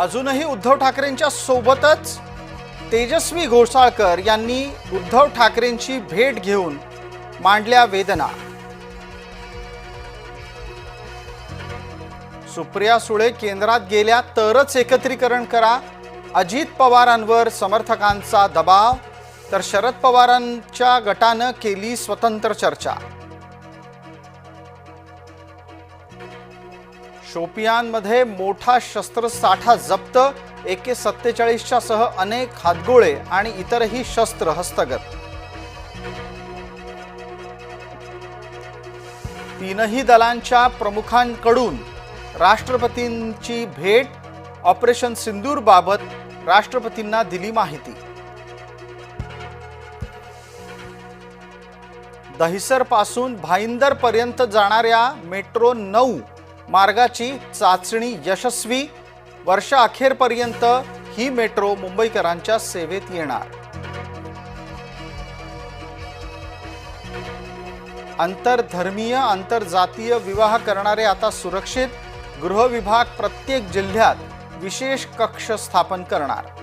अजूनही उद्धव ठाकरेंच्या सोबतच तेजस्वी घोसाळकर यांनी उद्धव ठाकरेंची भेट घेऊन मांडल्या वेदना. सुप्रिया सुळे केंद्रात गेल्या तरच एकत्रीकरण करा. अजित पवारांवर समर्थकांचा दबाव. तर शरद पवारांच्या गटानं केली स्वतंत्र चर्चा. शोपियानमध्ये मोठा शस्त्रसाठा जप्त एके सत्तेचाळीसच्या सह अनेक हातगोळे आणि इतरही शस्त्र हस्तगत. तीनही दलांच्या प्रमुखांकडून राष्ट्रपतींची भेट ऑपरेशन सिंदूरबाबत राष्ट्रपतींना दिली माहिती. दहिसरपासून भाईंदरपर्यंत जाणाऱ्या मेट्रो नऊ मार्गाची चाचणी यशस्वी वर्षा अखेरपर्यंत ही मेट्रो मुंबईकरांच्या सेवेत येणार. आंतरधर्मीय आंतरजातीय विवाह करणारे आता सुरक्षित गृह विभाग प्रत्येक जिल्ह्यात विशेष कक्ष स्थापन करणार.